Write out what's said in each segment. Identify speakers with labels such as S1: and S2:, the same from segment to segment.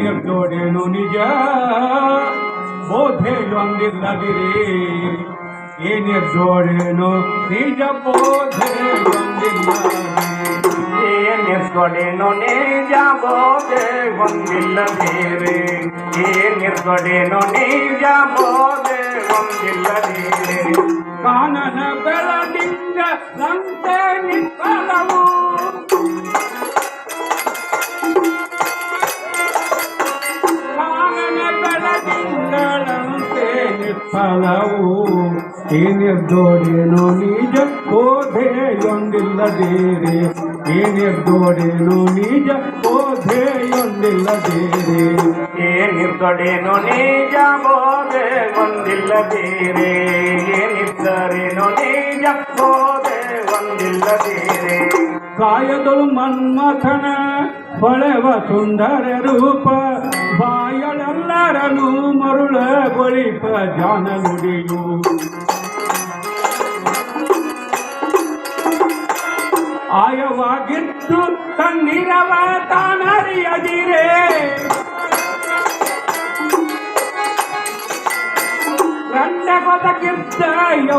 S1: ನಿರ್ಜೋಡೆನು ನಿಜ ಬೋಧೆ ಒಂದಿಲ್ಲದಿರೇ ಆ ಆ ಏನಿರ್ದೋಡೇನು ನಿಜ ಬೋಧೆಯೊಂದಿಲ್ಲದಿರಿ ಏನಿರ್ದೋಡೇನು ನಿಜ ಬೋಧೆಯೊಂದಿಲ್ಲದಿರಿ
S2: ಏನಿರ್ಗೊಡೇನು ನಿಜ ಬೋಧೆ ಒಂದಿಲ್ಲದೇರೆ ಏನಿರ್ಗೊಡೇನು ನಿಜ ಬೋಧೆ ಒಂದಿಲ್ಲದೇರೆ
S1: ಕಾನನ ಬೆಳದಿಂಗ ನಿಕ್ಕಲವು ಏನಿರ್ದೋಡೇನು ನಿಜ? ಬೋಧೆಯೊಂದಿಲ್ಲದೇರೆ ಏನಿರ್ದೋಡೇನು ನಿಜ? ಬೋಧೆಯೊಂದಿಲ್ಲದೇರೆ
S2: ಏನಿರ್ಗೊಡೇನು ನಿಜ? ಬೋಧೆ ಒಂದಿಲ್ಲದೇರಿ ಏನಿದ್ದರೇನು ನಿಜ? ಬೋಧೆ ಒಂದಿಲ್ಲದೇರಿ
S1: ಕಾಯದಳು ಮನ್ಮಥನ, ಹೊಳೆವ ಸುಂದರ ರೂಪ ಬಾಯಳೆಲ್ಲರನು ಮರುಳಗೊಳಿಪ ಜಾನ ನುಡಿಯು? ಆಯವಾಗಿತ್ತು ತನ್ನಿರವ ತಾನರಿಯದಿರೇ.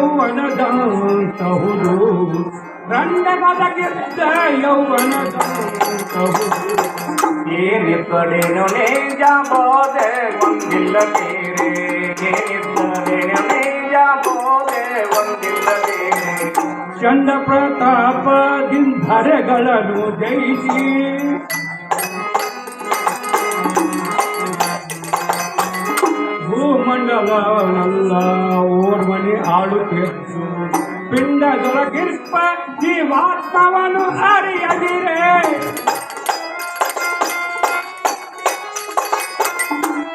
S1: ಯೌವನದಂತಹುದು. ರಂಡ ಬದಕಿದ್ದ ಯೌವನದಂತಹುದು.
S2: ಒಂದಿಲ್ಲ ಬೇರೆ ಬೋಧೆ ಒಂದಿಲ್ಲದೇರೆ ನೇಜ ಬೋದೆ, ಒಂದಿಲ್ಲ ಬೇರೆ
S1: ಚಂಡ ಪ್ರತಾಪದಿಂಧರೆಗಳನ್ನು ಜಯಿಸಿ ಭೂಮಂಡಲನಲ್ಲ ಪಿಂಡದೊಳಗಿರ್ಪ ಜೀವಾತ್ಮವನ್ನು ಅರಿಯದಿರೆ.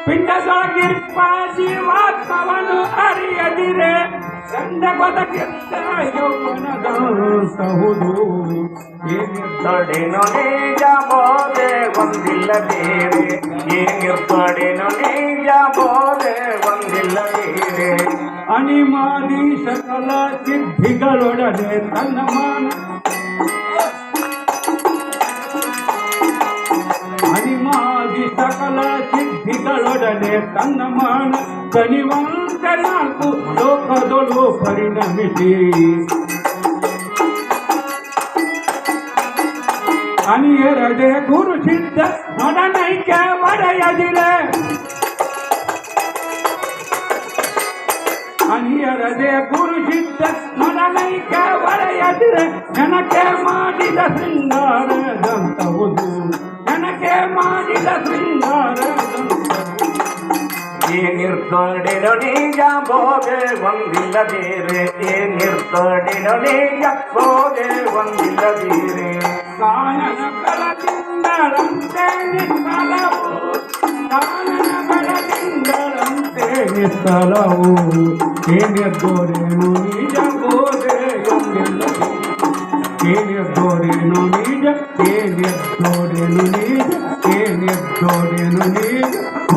S1: ಪಿಂಡದೊಳಗಿರ್ಪ ಜೀವಾತ್ಮವನ್ನು ಅರಿಯದಿರೆ. ಚಂದ ಬದಕಿದ್ದ ಯೌವನದಂತಹುದು
S2: ಏನಿರ್ತಾಡೇನೋ ನಿಜ ಬೋಧೆ ಒಂದಿಲ್ಲದೇರೆ ಏನಿರ್ತಾಡೇನೋ ನಿಜ ಒಂದಿಲ್ಲದೇರೆ
S1: ಅನಿಮಾದಿ ಸಕಲ ಸಿದ್ಧಿಗಳೊಡನೆ ತನ್ನ ಮಾನ. ಅನಿಮಾದಿ ಸಕಲ ಸಿದ್ಧಿಗಳೊಡನೆ ತನ್ನ ಮಾನ. ಕನಿವಂತ ನಾಲ್ಕು ಲೋಕದೊಳು ಪರಿಣಮಿಸಿ. ಅನಿಯರದೆ ಗುರು ಸಿದ್ಧ ನೊಡನೈಕ್ಯ ಒಡೆಯದಿರೆ ಅನಿಯರದೆ ಗುರು ಸಿದ್ಧ ನೊಡನೈಕ ಒಡೆಯದಿರೆ ನನಗೆ ಮಾಡಿದ ಶೃಂಗಾರದಂತಹುದು ನನಗೆ ಮಾಡಿದ ಶೃಂಗಾರದಂತಹುದು
S2: ಏನಿರ್ತಾಡೇನೋ ನಿಜ ಬೋಧೆ ಒಂದಿಲ್ಲದೇರೆ ಏನಿರ್ತಾಡೇನೋ ನಿಜ ಬೋಧೆ ಒಂದಿಲ್ಲದೇರೆ
S1: ಕಾನನ ಬೆಳದಿಂಗಳಂತೆ ನಿಸ್ತಲವು ಕಾನನ ಬೆಳದಿಂಗಳಂತೆ ನಿಸ್ತಲವು ಏನಿರ್ದೋರೇನು ನಿಜ ಬೋಧೆಯೊಂದಿಲ್ಲದೆ ಏನಿರ್ದೋರೇನು ನಿಜ ಏನಿರ್ದೋರೇನು ನಿಜ ಏನಿರ್ದೋರೇನು ನಿಜ ಬೋಧೆಯೊಂದಿಲ್ಲದಿರೇ